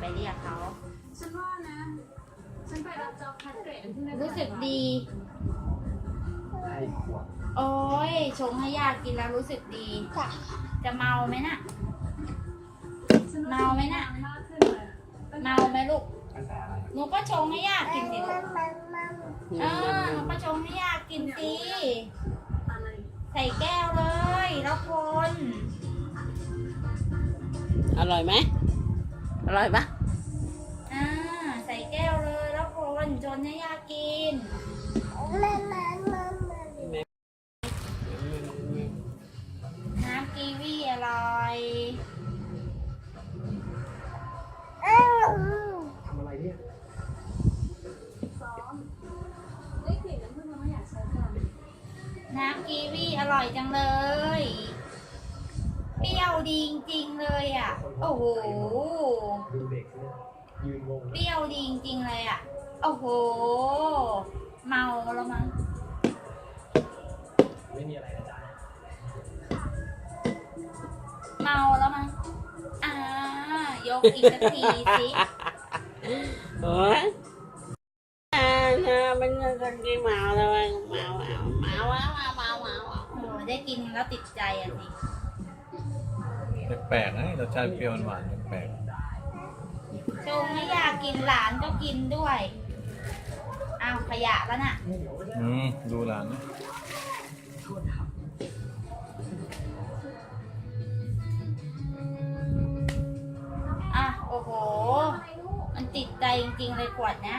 ไปเรียกเขาฉันว่านะ ฉันไปรับจ็อบคัดเกรดที่นั่นรู้สึกดี ให้ขวดโอ้ยชงให้ญาติกินแล้วรู้สึกดีจะเมาไหมน่ะ ฉัรู้สึกเมาไหมน่ะ มากขึ้นเลยเมาไหมลูกตั้งแต่อะไรหนูก็ชงให้ญาติกินสิลูกเออหนูก็ชงให้ญาติกินสิอะไรใส่แก้วเลย แล้วคน อร่อยไหม อร่อยปะอ่าใส่แก้วเลยแล้วคนจนให้ญาติกินน้ำกีวีอร่อยทำอะไรเนี่ยซ้อมได้กลิ่นน้ำผึ้งแล้วไม่อยากใช้กันน้ำกีวีอร่อยจังเลยเปรี้ยวดีจริงๆเลยอะ โอ้โห ดูเด็กเนี่ยยืนงงเปรี้ยวดีจริงๆเลยอะ โอ้โห เมาแล้วมั้ง ไม่มีอะไรนะจ๊ะเมาแล้วมั้ง อ่า ยกอีกสักทีสิโอ้ยอ่านะมันเงินคนที่เมาแล้วเมาเมาเมาเมาเมาเมาเมาโอ้โหได้กินแล้วติดใจอะสิ แปลกๆนะรสชาติเปรี้ยวหวานๆแปลกชงไม่อยากกินหลานก็กินด้วยอ้าวขยะแล้วน่ะๆอืมดูร้านนะอะโอ้โห มันติดใจจริงๆเลยขวดนะ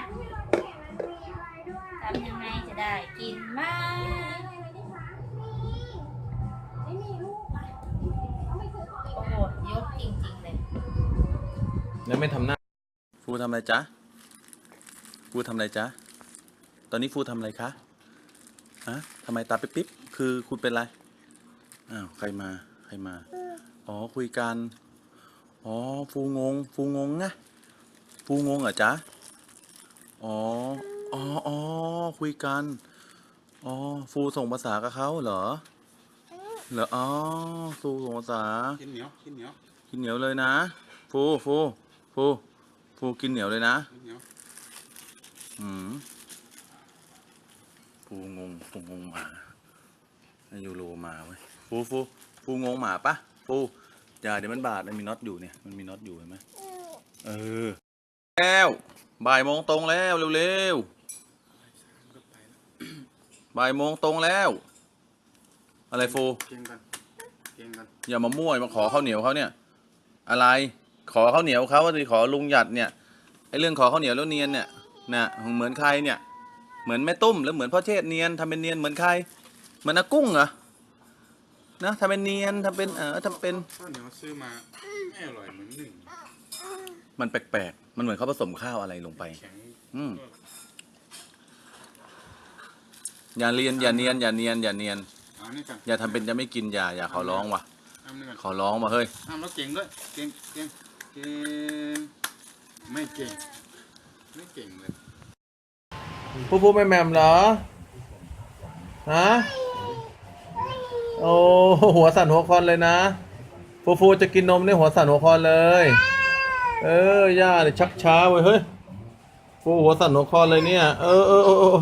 ทำยังไงจะได้กินบ้าง แล้วไม่ทำหน้า ฟูทำอะไรจ๊ะ ฟูทำอะไรจ๊ะ ตอนนี้ฟูทำอะไรคะฮะทำไมตาปิ๊บปิ๊บคือคุณเป็นไร อ้าว ใครมา ใครมา อ๋อ คุยกัน อ๋อ ฟูงง ฟูงงนะฟูงงเหรอจ๊ะ อ๋อ อ๋ออ๋อคุยกัน อ๋อ ฟูส่งภาษากับเขาเหรอ เหรอ อ๋อ ฟูส่งภาษา กินเหนียว กินเหนียว กินเหนียวเลยนะ ฟูฟู ฟูฟูกินเหนียวเลยนะกินเหนียวอืมฟูงงฟูงงหมายูโรมาเว้ยฟูฟูฟูงงหมาปะฟูอย่าเดี๋ยวมันบาดมันมีน็อตอยู่เนี่ยมันมีน็อตอยู่เห็นไหมเออแล้วบ่ายโมงตรงแล้วเร็วๆบ่ายโมงตรงแล้ว อะไรฟูเก่งกันเก่งกันอย่ามามั่วมาขอข้าวเหนียวเขาเนี่ย อะไร ขอข้าวเหนียวเขาว่าจะขอลุงหยัดเนี่ยไอ้เรื่องขอข้าวเหนียวแล้วเนียนเนี่ยน่ะเหมือนใครเนี่ย เหมือนแม่ตุ้มแล้วเหมือนพ่อเชษฐ์เนียนทำเป็นเนียนเหมือนใคร เหมือนอากุ้งเหรอนะทำเป็นเนียนทำเป็นเออทำเป็นข้าวเหนียวซื้อมาไม่อร่อยเหมือนหนึ่งมันแปลกๆมันเหมือนเขาผสมข้าวอะไรลงไปแข็งอืมอย่าเรียนอย่าเนียนอย่าเนียนอย่าเนียนเอานี่กันอย่าทำเป็นจะไม่กินอย่าอย่าขอร้องว่ะทำนี่กันขอร้องว่ะเฮ้ยทำแล้วเก่งด้วยเก่งเก่ง เก่งไม่เก่ง ไม่เก่งเลยพูพูไม่แมมเหรอ ฮะ โอ้หัวสั่นหัวคอนเลยนะฟูฟูจะกินนมเนี่ยหัวสั่นหัวคอนเลย เออย่าเนี่ยชักช้าเว้ยเฮ้ยฟูหัวสั่นหัวคอนเลยเนี่ย เออเออเออเออ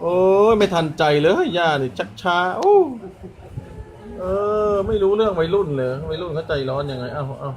โอ้ยไม่ทันใจเลยย่าเนี่ยชักช้าโอ้เออ ไม่รู้เรื่องวัยรุ่นเลยวัยรุ่นเขาใจร้อนยังไง เอ้าเอ้า